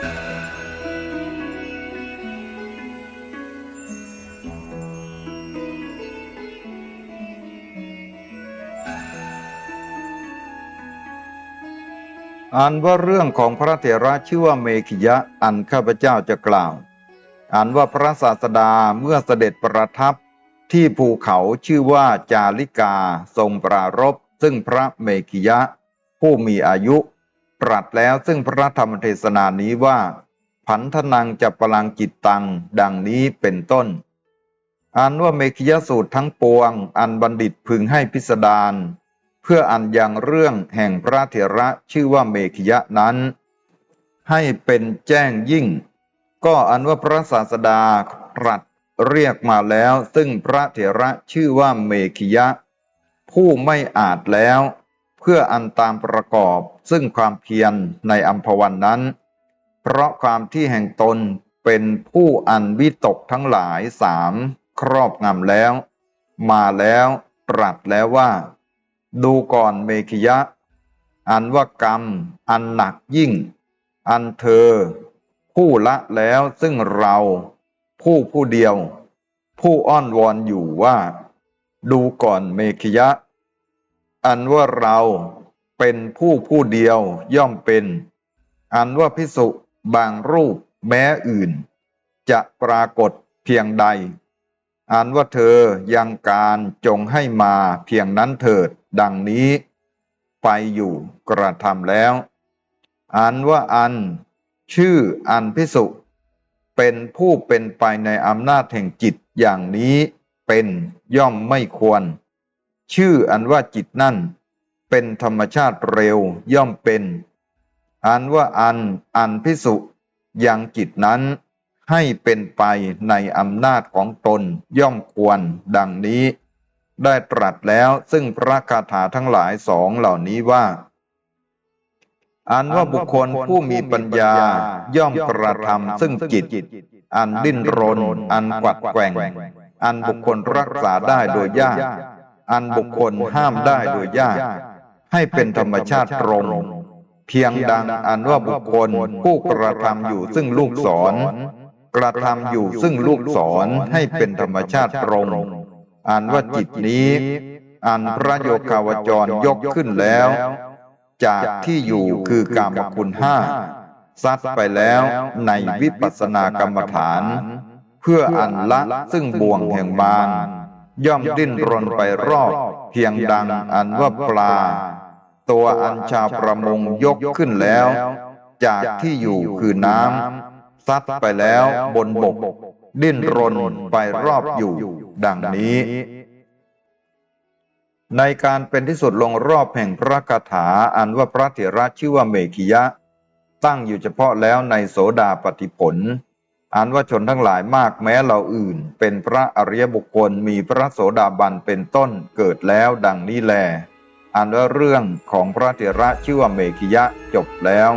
อ่านว่าเรื่องของพระเถระชื่อว่าเมขิยะอันข้าพเจ้าจะกล่าวอ่านว่าพระศาสดาเมื่อเสด็จประทับที่ภูเขาชื่อว่าจาริกาทรงปรารบซึ่งพระเมขิยะ ผู้มีอายุ ตรัสแล้วซึ่งพระธรรมเทศนานี้ว่า ผันทนังจะพลังจิตตัง ดังนี้เป็นต้นอ่านว่าเมขิยสูตรทั้งปวง อันบัณฑิตพึงให้พิสดารเพื่ออันยังเรื่องแห่งพระเถระชื่อว่าเมขิยะนั้น ให้เป็นแจ้งยิ่ง ก็อันว่าพระศาสดาตรัสเรียกมาแล้ว ซึ่งพระเถระชื่อว่าเมขิยะ ผู้ไม่อาจแล้ว พื่ออันตามประกอบซึ่งความเพียรในอัมพวันนั้น เพราะความที่แห่งตนเป็นผู้อันวิตกทั้งหลายสามครอบงำแล้ว มาแล้วตรัสแล้วว่า ดูก่อนเมขิยะ อันว่ากรรม อันหนักยิ่ง อันเธอ ผู้ละแล้วซึ่งเราผู้ผู้เดียว ผู้อ้อนวอนอยู่ว่า ดูก่อนเมขิยะ อันว่าเราเป็นผู้ผู้เดียวย่อมเป็น อันว่าพิสุบางรูปแม้อื่น จะปรากฏเพียงใด อันว่าเธอยังการจงให้มาเพียงนั้นเถิดดังนี้ ไปอยู่กระทำแล้ว อันว่าอัน ชื่ออันพิสุเป็นผู้เป็นไปในอำนาจแห่งจิตอย่างนี้เป็นย่อมไม่ควร ชื่ออันว่าจิตนั่น เป็นธรรมชาติเร็วย่อมเป็น อันว่าอันอันพิสุยังจิตนั้นให้เป็นไปในอำนาจของตนย่อมควรดังนี้ ได้ตรัสแล้วซึ่งพระคาถาทั้งหลายสองเหล่านี้ว่า อันว่าบุคคลผู้มีปัญญาย่อมกระทำซึ่งจิต อันดิ้นรน อันกวัดแกว่ง อันบุคคลรักษาได้โดยยาก อันบุคคลห้ามได้โดยยาก ให้เป็นธรรมชาติตรง เพียงดังอันว่าบุคคลผู้กระทำอยู่ซึ่งลูกศร กระทำอยู่ซึ่งลูกศรให้เป็นธรรมชาติตรงอันว่าจิตนี้ อันพระโยคาวจรยกขึ้นแล้ว จากที่อยู่คือกามคุณห้าซัดไปแล้วในวิปัสสนากรรมฐาน เพื่ออันละซึ่งบ่วงแห่งมาร ย่อมดิ้นรนไปรอบ เพียงดังอันว่าปลา ตัวอันชาวประมงยกขึ้นแล้ว จากที่อยู่คือน้ำซัดไปแล้วบนบก ดิ้นรนไปรอบอยู่ ดังนี้ ในการเป็นที่สุดลงรอบแห่งพระคาถาอันว่าพระเถระชื่อว่าเมขิยะ ตั้งอยู่เฉพาะแล้วในโสดาปฏิผล อันว่าชนทั้งหลายมากแม้เราอื่น เป็นพระอริยบุคคลมีพระโสดาบันเป็นต้นเกิดแล้วดังนี้แล อันว่าเรื่องของพระเถระชื่อว่าเมขิยะจบแล้ว